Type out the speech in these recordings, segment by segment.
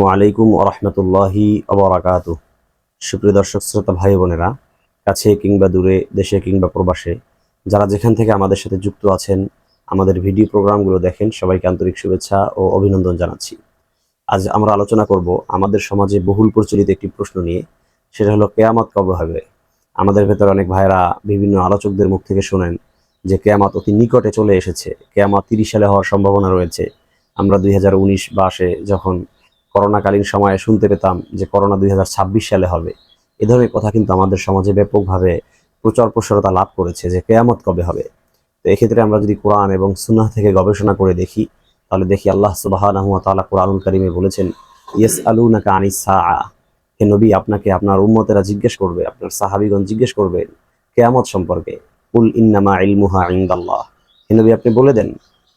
ওয়ালাইকুম আরহামতুল্লাহি আবরাকাত সুপ্রিয় দর্শক, শ্রোতা ভাই বোনেরা, কাছে কিংবা দূরে, দেশে কিংবা প্রবাসে, যারা যেখান থেকে আমাদের সাথে যুক্ত আছেন, আমাদের ভিডিও প্রোগ্রামগুলো দেখেন, সবাইকে আন্তরিক শুভেচ্ছা ও অভিনন্দন জানাচ্ছি। আজ আমরা আলোচনা করব আমাদের সমাজে বহুল প্রচলিত একটি প্রশ্ন নিয়ে, সেটা হলো, কেয়ামত কবে হবে? আমাদের ভেতরে অনেক ভাইরা বিভিন্ন আলোচকদের মুখ থেকে শোনেন যে কেয়ামত অতি নিকটে চলে এসেছে। কেয়ামত তিরিশ সালে হওয়ার সম্ভাবনা রয়েছে। আমরা দুই হাজার উনিশ বাসে যখন করোনাকালীন সময়ে শুনতে পেতাম যে করোনা দুই হাজার ছাব্বিশ সালে হবে। এ ধরনের কথা কিন্তু আমাদের সমাজে ব্যাপকভাবে প্রচার প্রসারতা লাভ করেছে যে কেয়ামত কবে হবে। তো এক্ষেত্রে আমরা যদি কোরআন এবং সুন্নাহ থেকে গবেষণা করে দেখি, তাহলে দেখি আল্লাহ সুবাহ তাআলা কোরআনুল কারিমে বলেছেন ইয়েস আলু নাকা আনিস সা হে নবী, আপনাকে আপনার উম্মতেরা জিজ্ঞেস করবে, আপনার সাহাবিগণ জিজ্ঞেস করবেন কেয়ামত সম্পর্কে। উল ইন্নামা ইলমুহা ইনদাল্লাহ। হে নবী, আপনি বলে দেন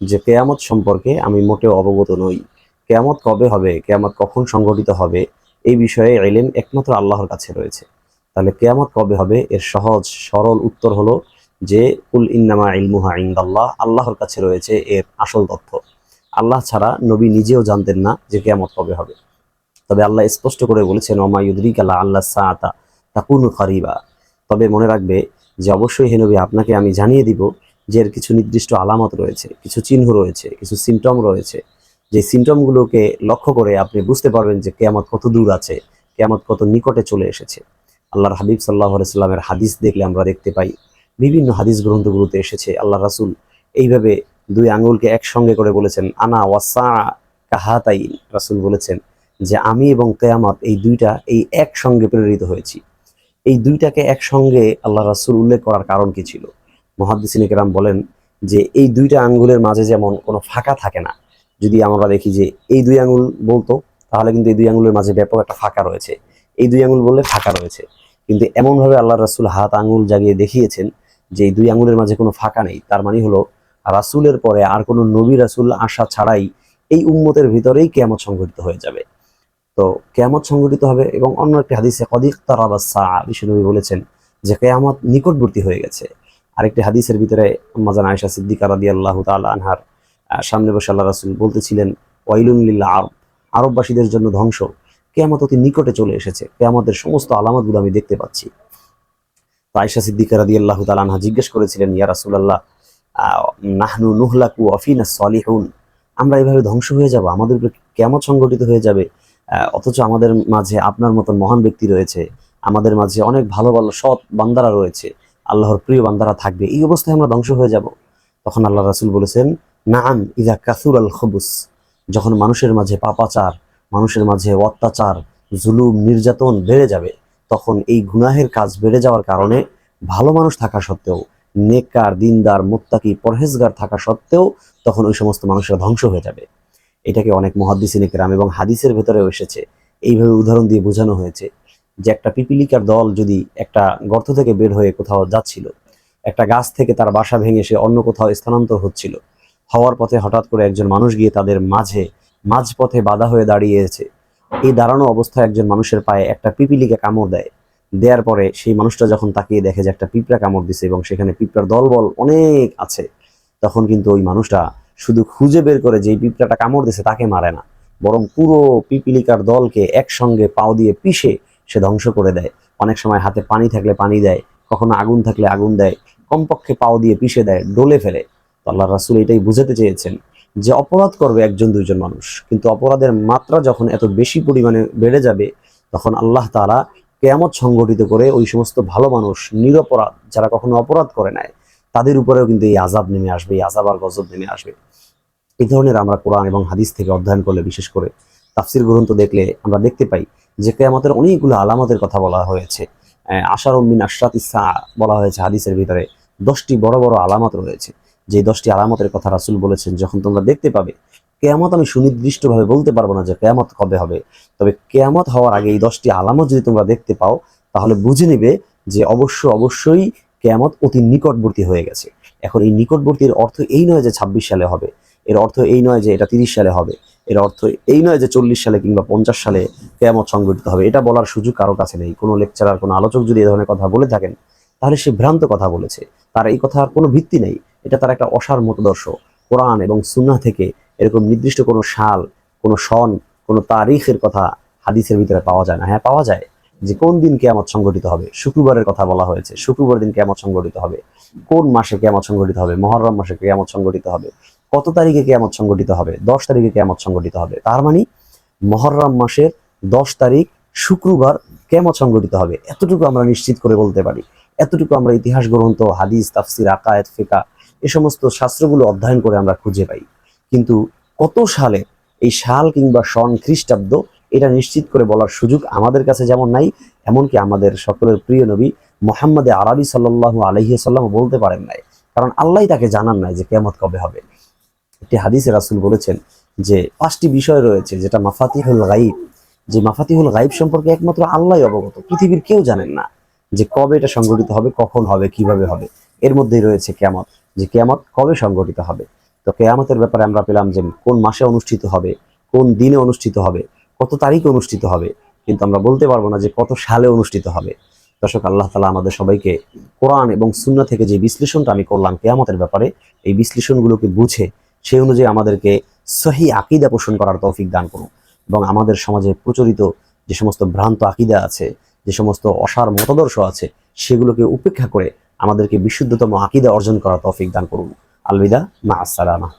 যে কেয়ামত সম্পর্কে আমি মোটেও অবগত নই। কেয়ামত কবে হবে, কেয়ামত কখন সংঘটিত হবে, এই বিষয়ে এলেম একমাত্র আল্লাহর কাছে রয়েছে। তাহলে কেয়ামত কবে হবে? এর সহজ, সরল উত্তর হলো যে উল ইন্নামা ইলমুহা ইনদাল্লাহ, আল্লাহর কাছে রয়েছে এর আসল তথ্য। আল্লাহ ছাড়া নবী নিজেও জানতেন না যে কেয়ামত কবে হবে। তবে আল্লাহ স্পষ্ট করে বলেছেন ওমায়ুদ্রিক আল্লাহ আল্লাহ সাআতা তাকুন খারিবা। তবে মনে রাখবে যে, অবশ্যই হে নবী, আপনাকে আমি জানিয়ে দিব যে, এর কিছু নির্দিষ্ট আলামত রয়েছে, কিছু চিহ্ন রয়েছে, কিছু সিমটম রয়েছে। যে সিমটমগুলোকে লক্ষ্য করে আপনি বুঝতে পারবেন যে কেয়ামত কত দূর আছে, কেয়ামত কত নিকটে চলে এসেছে। আল্লাহর হাবিব সাল্লাহ সাল্লামের হাদিস দেখলে আমরা দেখতে পাই, বিভিন্ন হাদিস গ্রন্থগুলোতে এসেছে, আল্লাহ রাসুল এইভাবে দুই আঙ্গুলকে একসঙ্গে করে বলেছেন, আনা ওয়াসা কাহাতাই রাসুল বলেছেন, যে আমি এবং কেয়ামত এই দুইটা, এই একসঙ্গে প্রেরিত হয়েছি। এই দুইটাকে একসঙ্গে আল্লাহ রাসুল উল্লেখ করার কারণ কি ছিল? মহাদ্দিসিন কেরাম বলেন যে এই দুইটা আঙ্গুলের মাঝে যেমন কোনো ফাঁকা থাকে না যদি আমরা দেখি যে এই দুই আঙুল বলতো, তাহলে কিন্তু এই দুই আঙুলের মাঝে ব্যাপক একটা ফাঁকা রয়েছে। এই দুই আঙুল বললে ফাঁকা রয়েছে। কিন্তু এমনভাবে আল্লাহ রাসুল হাত আঙুল জাগিয়ে দেখিয়েছেন যে এই দুই আঙুলের মাঝে কোনো ফাঁকা নেই। তার মানে হলো, রাসুলের পরে আর কোনো নবী রাসুল আসা ছাড়াই এই উম্মতের ভিতরেই কেয়ামত সংঘটিত হয়ে যাবে। তো কেয়ামত সংঘটিত হবে এবং অন্য একটি হাদিসে, কদিক তারাবাসা বিষ্ণুনবী বলেছেন যে কেয়ামত নিকটবর্তী হয়ে গেছে। আরেকটি হাদিসের ভিতরে মাজান আয়েশা সিদ্দিকা রাদি আল্লাহ তাল আনহার সামনে বসে আল্লাহ রাসুল বলতেছিলেন ওয়াইলুল্লিল্লা আরব, আরববাসীদের জন্য ধ্বংস। কেয়ামত অতি নিকটে চলে এসেছে। কেয়ামতের সমস্ত আলামতগুলো আমি দেখতে পাচ্ছি। তো আয়েশা সিদ্দিকা রাদি আল্লাহ তাল আনহা জিজ্ঞেস করেছিলেন, ইয়া রাসুলাল্লাহ নাহনু নুহলাকু অফিনা সলিহুন? আমরা এইভাবে ধ্বংস হয়ে যাব? আমাদের উপরে কেমন সংগঠিত হয়ে যাবে? অথচ আমাদের মাঝে আপনার মতন মহান ব্যক্তি রয়েছে। আমাদের মাঝে অনেক ভালো ভালো সৎ বান্দারা রয়েছে। আল্লাহর প্রিয় বান্দারা থাকবে। এই অবস্থায় আমরা ধ্বংস হয়ে যাব? তখন আল্লাহ রাসুল বলেছেন নাআন ইদা কাসুর আল খবুস। যখন মানুষের মাঝে পাপাচার, মানুষের মাঝে অত্যাচার, জুলুম, নির্যাতন বেড়ে যাবে, তখন এই গুনাহের কাজ বেড়ে যাওয়ার কারণে ভালো মানুষ থাকা সত্ত্বেও, নেককার, দিনদার, মোত্তাকি, পরহেজগার থাকা সত্ত্বেও তখন ওই সমস্ত মানুষেরা ধ্বংস হয়ে যাবে। এটাকে অনেক মহাদ্দিসিনে কেরাম এবং হাদিসের ভেতরেও এসেছে। এইভাবে উদাহরণ দিয়ে বোঝানো হয়েছে যে একটা পিপিলিকার দল যদি একটা গর্ত থেকে বের হয়ে কোথাও যাচ্ছিল, একটা গাছ থেকে তার বাসা ভেঙে সে অন্য কোথাও স্থানান্তর হচ্ছিল হওয়ার পথে হঠাৎ করে একজন মানুষ গিয়ে তাদের মাঝে, মাঝপথে বাধা হয়ে দাঁড়িয়েছে। এই দাঁড়ানো অবস্থায় একজন মানুষের পায়ে একটা পিপিলিকা কামড় দেয়। দেওয়ার পরে সেই মানুষটা যখন তাকিয়ে দেখে যে একটা পিঁপড়া কামড় দিছে এবং সেখানে পিঁপড়ার দলবল অনেক আছে, তখন কিন্তু ওই মানুষটা শুধু খুঁজে বের করে যে এই পিঁপড়াটা কামড় দিছে তাকে মারে না। বরং পুরো পিপিলিকার দলকে একসঙ্গে পাও দিয়ে পিষে সে ধ্বংস করে দেয়। অনেক সময় হাতে পানি থাকলে পানি দেয়, কখনো আগুন থাকলে আগুন দেয়, কমপক্ষে পাও দিয়ে পিষে দেয়, ডলে ফেলে। আল্লাহ রাসুল এটাই বুঝাতে চেয়েছেন যে অপরাধ করবে একজন, দুইজন মানুষ। কিন্তু অপরাধের মাত্রা যখন এত বেশি পরিমাণে বেড়ে যাবে, তখন আল্লাহ তারা কেয়ামত সংগঠিত করে ওই সমস্ত ভালো মানুষ, নিরপরাধ যারা কখনো অপরাধ করে নেয় তাদের উপরেও কিন্তু এই আজাব নেমে আসবে, এই আজাব আর গজব নেমে আসবে। এই ধরনের আমরা কোরআন এবং হাদিস থেকে অধ্যয়ন করলে, বিশেষ করে তাফসির গ্রন্থ দেখলে আমরা দেখতে পাই যে কেয়ামতের অনেকগুলো আলামতের কথা বলা হয়েছে। আশার উম্মিন আশরাত ইসা বলা হয়েছে হাদিসের ভিতরে। দশটি বড় বড় আলামত রয়েছে। যে দশটি আলামতের কথা রাসুল বলেছেন, যখন তোমরা দেখতে পাবে, কেয়ামত আমি সুনির্দিষ্টভাবে বলতে পারব না যে কেয়ামত কবে হবে। তবে কেয়ামত হওয়ার আগে এই দশটি আলামত যদি তোমরা দেখতে পাও, তাহলে বুঝে নিবে যে অবশ্য অবশ্যই কেয়ামত অতি নিকটবর্তী হয়ে গেছে। এখন এই নিকটবর্তীর অর্থ এই নয় যে ছাব্বিশ সালে হবে। এর অর্থ এই নয় যে এটা তিরিশ সালে হবে। এর অর্থ এই নয় যে চল্লিশ সালে কিংবা পঞ্চাশ সালে কেয়ামত সংগঠিত হবে। এটা বলার সুযোগ কারও কাছে নেই। কোনো লেকচারার, কোনো আলোচক যদি এই ধরনের কথা বলে থাকেন, তাহলে সে ভ্রান্ত কথা বলেছে। তার এই কথার কোনো ভিত্তি নেই। এটা তার একটা অসার মতদর্শ। কোরআন এবং সুন্নাহ থেকে এরকম নির্দিষ্ট কোনো সাল, কোনো সন, কোনো তারিখের কথা হাদিসের ভিতরে পাওয়া যায় না। হ্যাঁ পাওয়া যায় যে কোন দিন কেয়ামত সংগঠিত হবে? শুক্রবারের কথা বলা হয়েছে। শুক্রবার দিন কেয়ামত সংগঠিত হবে। কোন মাসে কেয়ামত সংগঠিত হবে? মহরম মাসে কেয়ামত সংগঠিত হবে। কত তারিখে কেয়ামত সংগঠিত হবে? দশ তারিখে কেয়ামত সংগঠিত হবে। তার মানে মহরম মাসের দশ তারিখ শুক্রবার কেয়ামত সংগঠিত হবে। এতটুকু আমরা নিশ্চিত করে বলতে পারি। এতটুকু আমরা ইতিহাস গ্রন্থ, হাদিস, তাফসির আকায়েত ফিকা এ সমস্ত শাস্ত্রগুলো অধ্যয়ন করে আমরা খুঁজে পাই। কিন্তু কত সালে এই সাল কিংবা সন খ্রিস্টাব্দ এটা নিশ্চিত করে বলার সুযোগ আমাদের কাছে যেমন নাই, এমনকি আমাদের সকলের প্রিয় নবী মোহাম্মদে আরবি সাল্লাহ আলহিসাল্লাম বলতে পারেন নাই। কারণ আল্লাহ তাকে জানান নাই যে কেমত কবে হবে। একটি হাদিসে রাসুল বলেছেন যে পাঁচটি বিষয় রয়েছে, যেটা মাফাতিহুল গাইব যে মাফাতিহুল গাইব সম্পর্কে একমাত্র আল্লাহ অবগত, পৃথিবীর কেউ জানেন না যে কবে এটা সংগঠিত হবে, কখন হবে, কীভাবে হবে। এর মধ্যেই রয়েছে কেয়ামত। যে কেয়ামত কবে সংগঠিত হবে? তো কেয়ামতের ব্যাপারে আমরা পেলাম যে কোন মাসে অনুষ্ঠিত হবে, কোন দিনে অনুষ্ঠিত হবে, কত তারিখে অনুষ্ঠিত হবে, কিন্তু আমরা বলতে পারব না যে কত সালে অনুষ্ঠিত হবে। দর্শক, আল্লাহ তালা আমাদের সবাইকে কোরআন এবং সুন্না থেকে যে বিশ্লেষণটা আমি করলাম কেয়ামতের ব্যাপারে, এই বিশ্লেষণগুলোকে বুঝে সেই অনুযায়ী আমাদেরকে সহি আকিদা পোষণ করার তৌফিক দান করুন। এবং আমাদের সমাজে প্রচলিত যে সমস্ত ভ্রান্ত আকিদা আছে, যে সমস্ত অসার মতাদর্শ আছে, সেগুলোকে উপেক্ষা করে আমাদেরকে বিশুদ্ধতম আকিদা অর্জন করার তফিক দান করুন। আলবিদা মা আসসালামা।